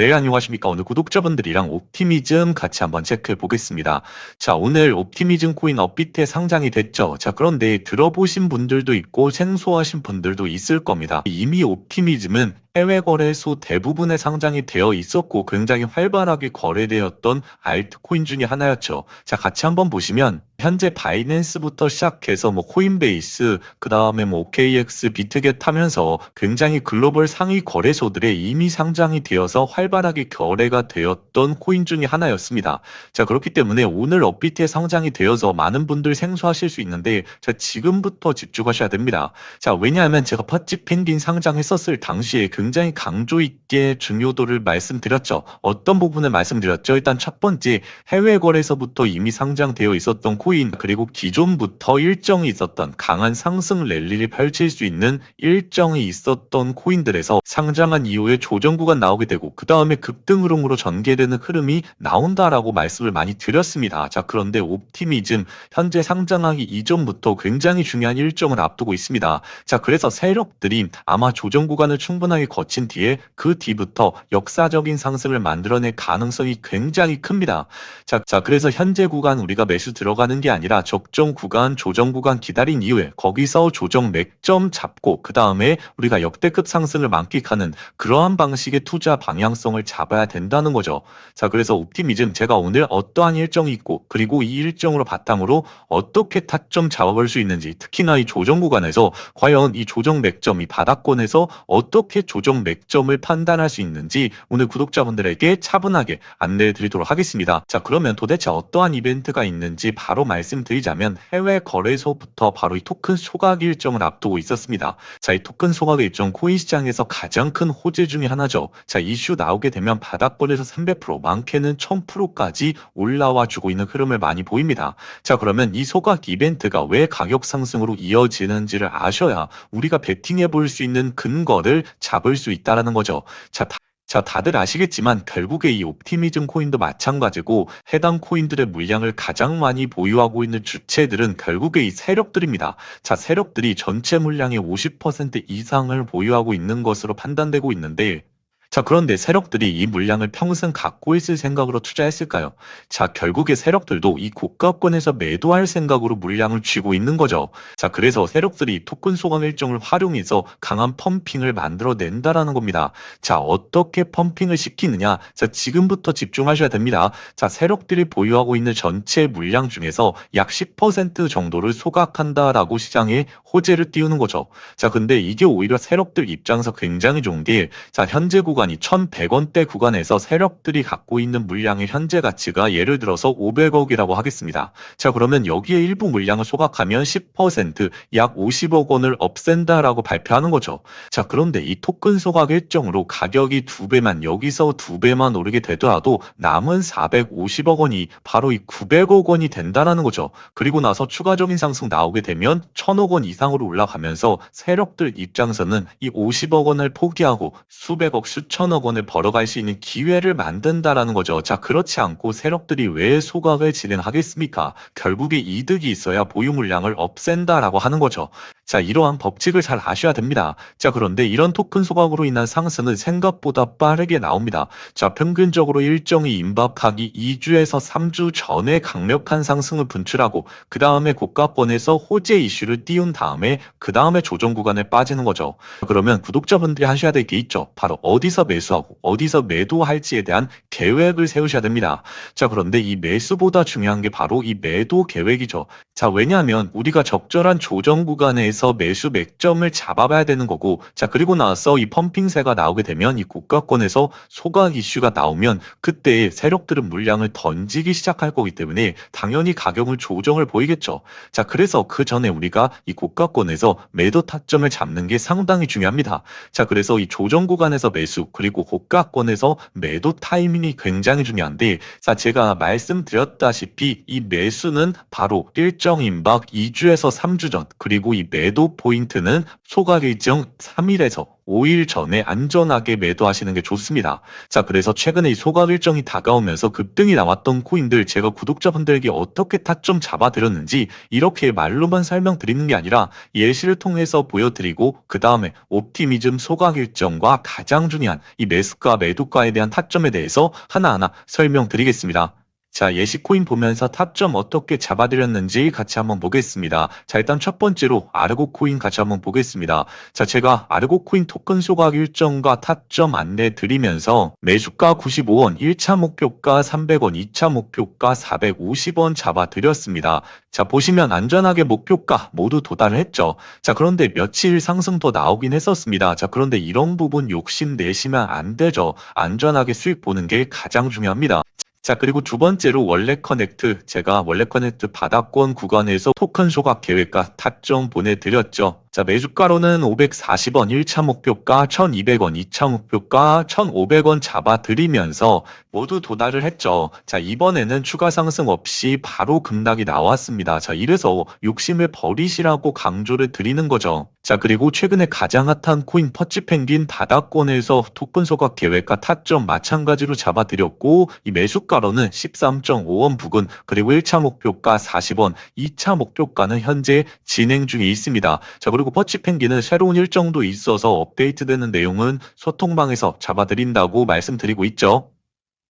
네, 안녕하십니까. 오늘 구독자분들이랑 옵티미즘 같이 한번 체크해 보겠습니다. 자, 오늘 옵티미즘 코인 업비트에 상장이 됐죠. 자, 그런데 들어보신 분들도 있고 생소하신 분들도 있을 겁니다. 이미 옵티미즘은 해외 거래소 대부분에 상장이 되어 있었고 굉장히 활발하게 거래되었던 알트코인 중에 하나였죠. 자, 같이 한번 보시면 현재 바이낸스부터 시작해서 뭐 코인베이스, 그 다음에 뭐 OKX, 비트겟 하면서 굉장히 글로벌 상위 거래소들에 이미 상장이 되어서 활발하게 거래가 되었던 코인 중에 하나였습니다. 자, 그렇기 때문에 오늘 업비트에 상장이 되어서 많은 분들 생소하실 수 있는데 자, 지금부터 집중하셔야 됩니다. 자, 왜냐하면 제가 퍼치 펭귄 상장했었을 당시에 굉장히 강조 있게 중요도를 말씀드렸죠. 어떤 부분을 말씀드렸죠? 일단 첫 번째 해외 거래소부터 이미 상장되어 있었던 코인 그리고 기존부터 일정이 있었던 강한 상승 랠리를 펼칠 수 있는 일정이 있었던 코인들에서 상장한 이후에 조정 구간 나오게 되고 그 다음에 급등 흐름으로 전개되는 흐름이 나온다라고 말씀을 많이 드렸습니다. 자 그런데 옵티미즘 현재 상장하기 이전부터 굉장히 중요한 일정을 앞두고 있습니다. 자 그래서 세력들이 아마 조정 구간을 충분하게 거친 뒤에 그 뒤부터 역사적인 상승을 만들어낼 가능성이 굉장히 큽니다. 자, 자 그래서 현재 구간 우리가 매수 들어가는 게 아니라 적정 구간, 조정 구간 기다린 이후에 거기서 조정 맥점 잡고 그 다음에 우리가 역대급 상승을 만끽하는 그러한 방식의 투자 방향성을 잡아야 된다는 거죠. 자 그래서 옵티미즘 제가 오늘 어떠한 일정이 있고 그리고 이 일정으로 바탕으로 어떻게 타점 잡아볼 수 있는지 특히나 이 조정 구간에서 과연 이 조정 맥점 이 바닥권에서 어떻게 조정 맥점을 판단할 수 있는지 오늘 구독자분들에게 차분하게 안내해 드리도록 하겠습니다. 자 그러면 도대체 어떠한 이벤트가 있는지 바로 말씀드리자면 해외 거래소부터 바로 이 토큰 소각 일정을 앞두고 있었습니다. 자 이 토큰 소각 일정 코인 시장에서 가장 큰 호재 중의 하나죠. 자 이슈 나오게 되면 바닥권에서 300% 많게는 1000%까지 올라와 주고 있는 흐름을 많이 보입니다. 자 그러면 이 소각 이벤트가 왜 가격 상승으로 이어지는지를 아셔야 우리가 베팅해 볼 수 있는 근거를 잡을 수 있다라는 거죠. 자, 다, 자, 다들 아시겠지만 결국에 이 옵티미즘 코인도 마찬가지고 해당 코인들의 물량을 가장 많이 보유하고 있는 주체들은 결국에 이 세력들입니다. 자, 세력들이 전체 물량의 50% 이상을 보유하고 있는 것으로 판단되고 있는데 자, 그런데 세력들이 이 물량을 평생 갖고 있을 생각으로 투자했을까요? 자, 결국에 세력들도 이 고가권에서 매도할 생각으로 물량을 쥐고 있는 거죠. 자, 그래서 세력들이 토큰 소강 일정을 활용해서 강한 펌핑을 만들어낸다라는 겁니다. 자, 어떻게 펌핑을 시키느냐? 자, 지금부터 집중하셔야 됩니다. 자, 세력들이 보유하고 있는 전체 물량 중에서 약 10% 정도를 소각한다라고 시장에 호재를 띄우는 거죠. 자, 근데 이게 오히려 세력들 입장에서 굉장히 좋은 게, 자, 현재 구간 구간이 1100원대 구간에서 세력들이 갖고 있는 물량의 현재 가치가 예를 들어서 500억이라고 하겠습니다. 자 그러면 여기에 일부 물량을 소각하면 10%약 50억 원을 없앤다라고 발표하는 거죠. 자 그런데 이 토큰 소각 일정으로 가격이 두 배만 여기서 두 배만 오르게 되더라도 남은 450억 원이 바로 이 900억 원이 된다라는 거죠. 그리고 나서 추가적인 상승 나오게 되면 1000억 원 이상으로 올라가면서 세력들 입장에서는 이 50억 원을 포기하고 수백억 수 수천억 원을 벌어갈 수 있는 기회를 만든다라는 거죠. 자, 그렇지 않고 세력들이 왜 소각을 진행하겠습니까? 결국에 이득이 있어야 보유 물량을 없앤다라고 하는 거죠. 자, 이러한 법칙을 잘 아셔야 됩니다. 자, 그런데 이런 토큰 소각으로 인한 상승은 생각보다 빠르게 나옵니다. 자, 평균적으로 일정이 임박하기 2주에서 3주 전에 강력한 상승을 분출하고 그 다음에 고가권에서 호재 이슈를 띄운 다음에 그 다음에 조정 구간에 빠지는 거죠. 그러면 구독자분들이 하셔야 될 게 있죠. 바로 어디서 매수하고 어디서 매도할지에 대한 계획을 세우셔야 됩니다. 자, 그런데 이 매수보다 중요한 게 바로 이 매도 계획이죠. 자, 왜냐하면 우리가 적절한 조정 구간에서 매수 맥점을 잡아봐야 되는 거고, 자, 그리고 나서 이 펌핑세가 나오게 되면 이 고가권에서 소각 이슈가 나오면 그때 세력들은 물량을 던지기 시작할 거기 때문에 당연히 가격을 조정을 보이겠죠. 자, 그래서 그 전에 우리가 이 고가권에서 매도 타점을 잡는 게 상당히 중요합니다. 자, 그래서 이 조정 구간에서 매수, 그리고 고가권에서 매도 타이밍이 굉장히 중요한데, 자, 제가 말씀드렸다시피 이 매수는 바로 일정 임박 2주에서 3주 전, 그리고 이 매도 포인트는 소각 일정 3일에서 5일 전에 안전하게 매도하시는 게 좋습니다. 자, 그래서 최근에 이 소각 일정이 다가오면서 급등이 나왔던 코인들 제가 구독자분들에게 어떻게 타점 잡아드렸는지 이렇게 말로만 설명드리는 게 아니라 예시를 통해서 보여드리고 그 다음에 옵티미즘 소각 일정과 가장 중요한 이 매수가 매도가에 대한 타점에 대해서 하나하나 설명드리겠습니다. 자, 예시코인 보면서 타점 어떻게 잡아드렸는지 같이 한번 보겠습니다. 자, 일단 첫 번째로 아르고 코인 같이 한번 보겠습니다. 자, 제가 아르고 코인 토큰 소각 일정과 타점 안내 드리면서 매수가 95원, 1차 목표가 300원, 2차 목표가 450원 잡아드렸습니다. 자, 보시면 안전하게 목표가 모두 도달을 했죠. 자, 그런데 며칠 상승 더 나오긴 했었습니다. 자, 그런데 이런 부분 욕심 내시면 안 되죠. 안전하게 수익 보는 게 가장 중요합니다. 자, 그리고 두 번째로 원래 커넥트. 제가 원래 커넥트 바닥권 구간에서 토큰 소각 계획과 타점 보내드렸죠. 자, 매주가로는 540원 1차 목표가 1200원 2차 목표가 1500원 잡아드리면서 모두 도달을 했죠. 자, 이번에는 추가 상승 없이 바로 급락이 나왔습니다. 자, 이래서 욕심을 버리시라고 강조를 드리는 거죠. 자, 그리고 최근에 가장 핫한 코인 퍼치 펭귄 바닥권에서 토큰 소각 계획과 타점 마찬가지로 잡아드렸고, 이 매수가로는 13.5원 부근, 그리고 1차 목표가 40원, 2차 목표가는 현재 진행 중에 있습니다. 자, 그리고 퍼치 펭귄은 새로운 일정도 있어서 업데이트되는 내용은 소통방에서 잡아드린다고 말씀드리고 있죠.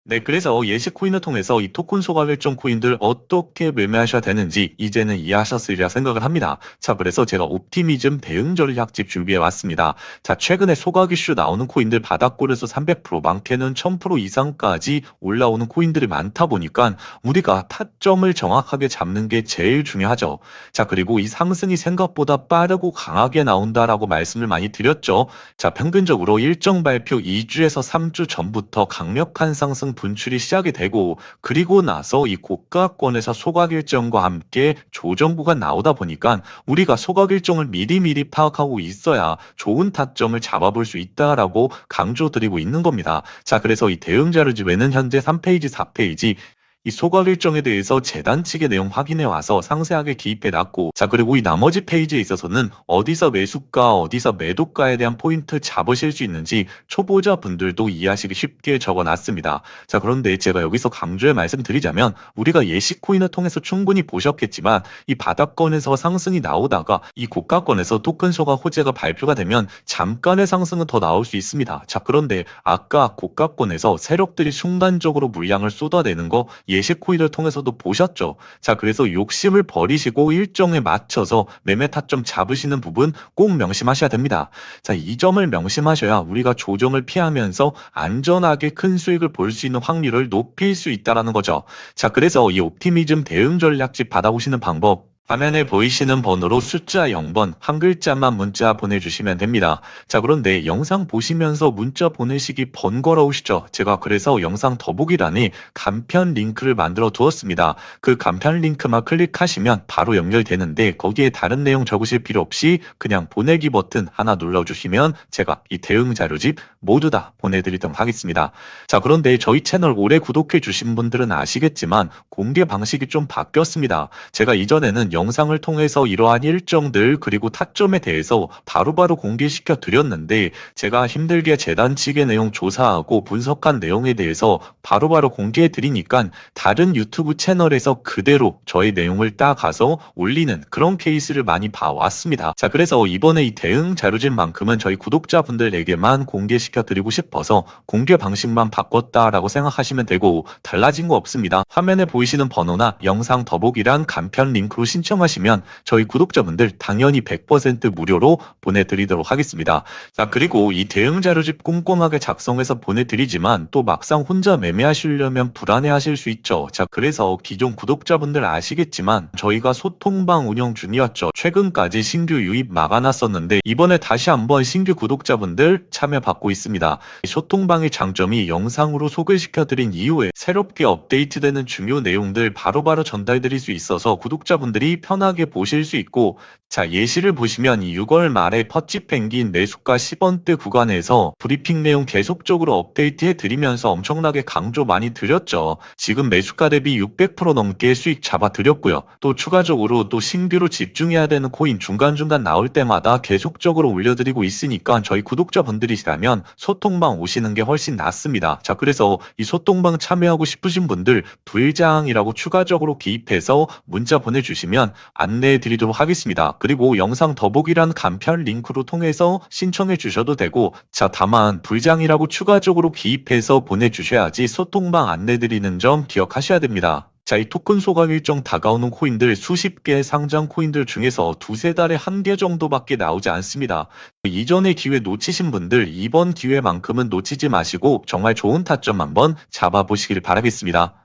네, 그래서 예시 코인을 통해서 이 토큰 소각 일정 코인들 어떻게 매매하셔야 되는지 이제는 이해하셨으리라 생각을 합니다. 자, 그래서 제가 옵티미즘 대응 전략집 준비해 왔습니다. 자, 최근에 소각 이슈 나오는 코인들 바닥골에서 300% 많게는 1000% 이상까지 올라오는 코인들이 많다 보니까 우리가 타점을 정확하게 잡는 게 제일 중요하죠. 자, 그리고 이 상승이 생각보다 빠르고 강하게 나온다라고 말씀을 많이 드렸죠. 자, 평균적으로 일정 발표 2주에서 3주 전부터 강력한 상승 분출이 시작이 되고 그리고 나서 이 고가권에서 소각 일정과 함께 조정구가 나오다 보니까 우리가 소각 일정을 미리미리 파악하고 있어야 좋은 타점을 잡아볼 수 있다라고 강조드리고 있는 겁니다. 자, 그래서 이 대응 자료집에는 현재 3페이지, 4페이지 이 소각 일정에 대해서 재단 측의 내용 확인해 와서 상세하게 기입해 놨고 자 그리고 이 나머지 페이지에 있어서는 어디서 매수가 어디서 매도가에 대한 포인트 잡으실 수 있는지 초보자 분들도 이해하시기 쉽게 적어 놨습니다. 자 그런데 제가 여기서 강조해 말씀드리자면 우리가 예시 코인을 통해서 충분히 보셨겠지만 이 바닥권에서 상승이 나오다가 이 고가권에서 토큰 소각 호재가 발표가 되면 잠깐의 상승은 더 나올 수 있습니다. 자 그런데 아까 고가권에서 세력들이 순간적으로 물량을 쏟아내는 거 예시 코인을 통해서도 보셨죠. 자, 그래서 욕심을 버리시고 일정에 맞춰서 매매 타점 잡으시는 부분 꼭 명심하셔야 됩니다. 자, 이 점을 명심하셔야 우리가 조정을 피하면서 안전하게 큰 수익을 볼 수 있는 확률을 높일 수 있다라는 거죠. 자, 그래서 이 옵티미즘 대응 전략집 받아보시는 방법 화면에 보이시는 번호로 숫자 0번 한 글자만 문자 보내주시면 됩니다. 자 그런데 영상 보시면서 문자 보내시기 번거로우시죠? 제가 그래서 영상 더보기란에 간편 링크를 만들어 두었습니다. 그 간편 링크만 클릭하시면 바로 연결되는데 거기에 다른 내용 적으실 필요 없이 그냥 보내기 버튼 하나 눌러주시면 제가 이 대응 자료집 모두 다 보내드리도록 하겠습니다. 자 그런데 저희 채널 오래 구독해 주신 분들은 아시겠지만 공개 방식이 좀 바뀌었습니다. 제가 이전에는 영상을 통해서 이러한 일정들 그리고 타점에 대해서 바로바로 공개시켜 드렸는데 제가 힘들게 재단 측의 내용 조사하고 분석한 내용에 대해서 바로바로 공개해 드리니까 다른 유튜브 채널에서 그대로 저의 내용을 따가서 올리는 그런 케이스를 많이 봐왔습니다. 자 그래서 이번에 이 대응 자료집만큼은 저희 구독자분들에게만 공개시켜 드리고 싶어서 공개 방식만 바꿨다라고 생각하시면 되고 달라진 거 없습니다. 화면에 보이시는 번호나 영상 더보기란 간편 링크로 신청 하시면 저희 구독자분들 당연히 100% 무료로 보내드리도록 하겠습니다. 자, 그리고 이 대응 자료집 꼼꼼하게 작성해서 보내드리지만 또 막상 혼자 매매하시려면 불안해하실 수 있죠. 자, 그래서 기존 구독자분들 아시겠지만 저희가 소통방 운영 중이었죠. 최근까지 신규 유입 막아놨었는데 이번에 다시 한번 신규 구독자분들 참여 받고 있습니다. 소통방의 장점이 영상으로 소개시켜드린 이후에 새롭게 업데이트되는 중요 내용들 바로바로 전달드릴 수 있어서 구독자분들이 편하게 보실 수 있고 자, 예시를 보시면 이 6월 말에 퍼치 펭귄 내수가 10원대 구간에서 브리핑 내용 계속적으로 업데이트 해 드리면서 엄청나게 강조 많이 드렸죠. 지금 매수가 대비 600% 넘게 수익 잡아 드렸고요. 또 추가적으로 또 신규로 집중해야 되는 코인 중간중간 나올 때마다 계속적으로 올려드리고 있으니까 저희 구독자분들이시라면 소통방 오시는 게 훨씬 낫습니다. 자, 그래서 이 소통방 참여하고 싶으신 분들 부일장이라고 추가적으로 기입해서 문자 보내주시 면 안내해 드리도록 하겠습니다. 그리고 영상 더보기란 간편 링크로 통해서 신청해 주셔도 되고 자 다만 불장이라고 추가적으로 기입해서 보내주셔야지 소통방 안내 드리는 점 기억하셔야 됩니다. 자, 이 토큰 소각 일정 다가오는 코인들 수십 개 상장 코인들 중에서 두세 달에 한 개 정도밖에 나오지 않습니다. 이전의 기회 놓치신 분들 이번 기회만큼은 놓치지 마시고 정말 좋은 타점 한번 잡아보시길 바라겠습니다.